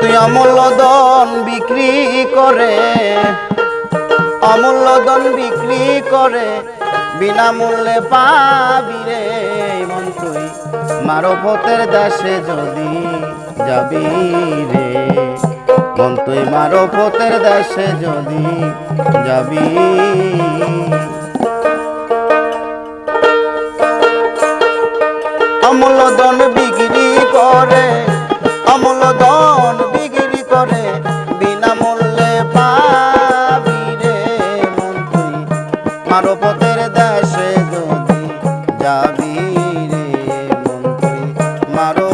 তুই অমূল্য দন বিক্রি করে অমূল্য দন বিক্রি করে, বিনামূল্যে পাবি রে মন তুই। মারফতের দেশে যদি যাবি রে, মন তুই মারফতের দেশে যদি যাবি মারফতের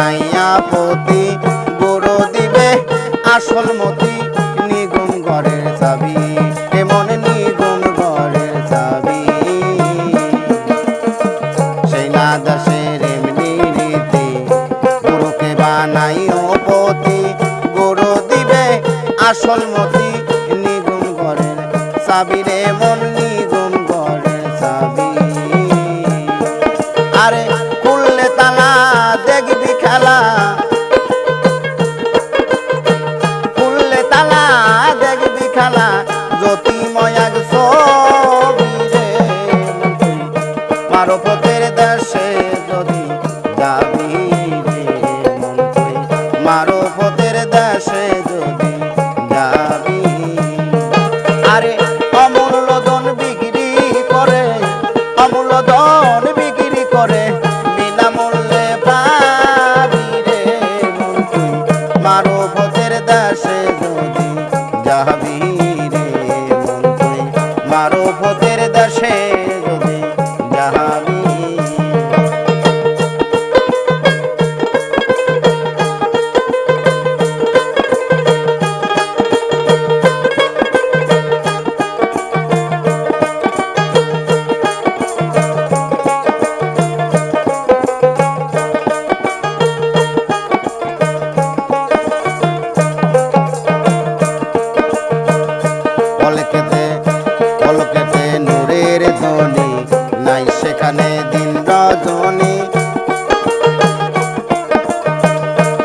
বানাইয়া পতি গুরু দিবে আসল মতি নিগুম ঘরের চাবি। এমন নিগুম ঘরের চাবি? সেই না দেশের এমনি রীতি, গুরুকে বানাইও পতি গুরু দিবে আসল মতি নিগুম ঘরের চাবি রে মন যাবি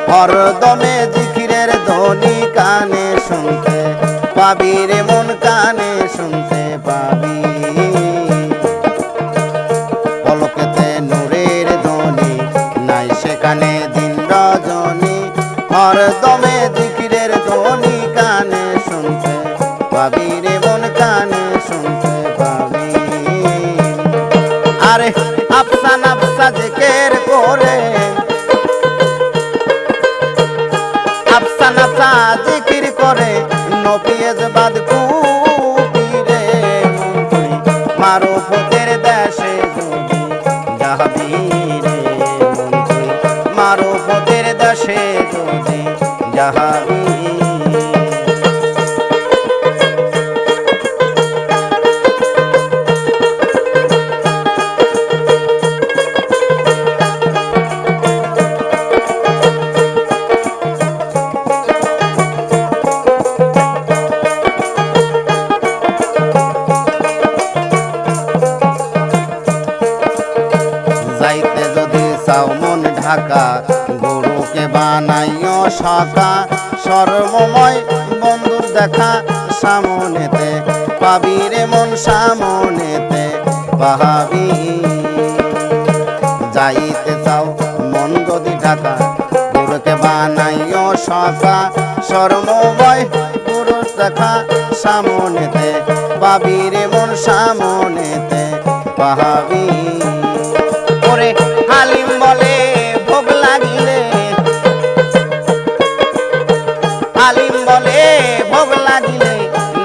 হরদমে জিকিরের ধ্বনি কানে শুনতে পাবি রে মন কানে শুনতে পাবি। পলকেতে নূরের ধ্বনি, নাই সেখানে দিন রজনী। হরদমে জিকিরের ধ্বনি কানে শুনতে পাবি নাফসা জিকির করে নপিয়েজ বাদ কুপিরে। মারো ফতের দেশে যাবি রে মারো ফতের দেশে যদি যাবি গরুকে বানাইও সকা সর্বময় বন্ধুর দেখা সামনেতে পাবি রে মন সামনেতে, পাহাবি। যাইতে চাও মন যদি ঢাকা গরুকে বানাইও সকা সর্বময় গরুর দেখা সামনেতে পাবি রে মন সামনেতে, পাহাবি। ওরে হালিম বলে হালিম বলে ভোগ লাগিলে,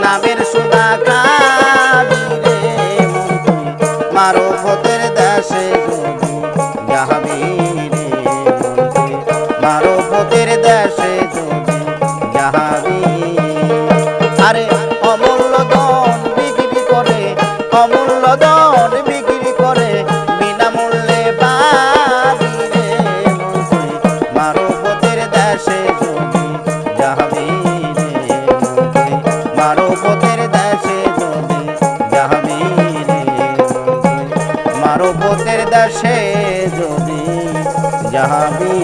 নামের সুদা খাবি মারো ভোতের দেশে মারো ভোতের দেশে আরে অমূল্য দন বিক্রি করে, অমূল্য দন পারো পথের দেশে যদি যাবি মারো পথের দেশে যদি যাবি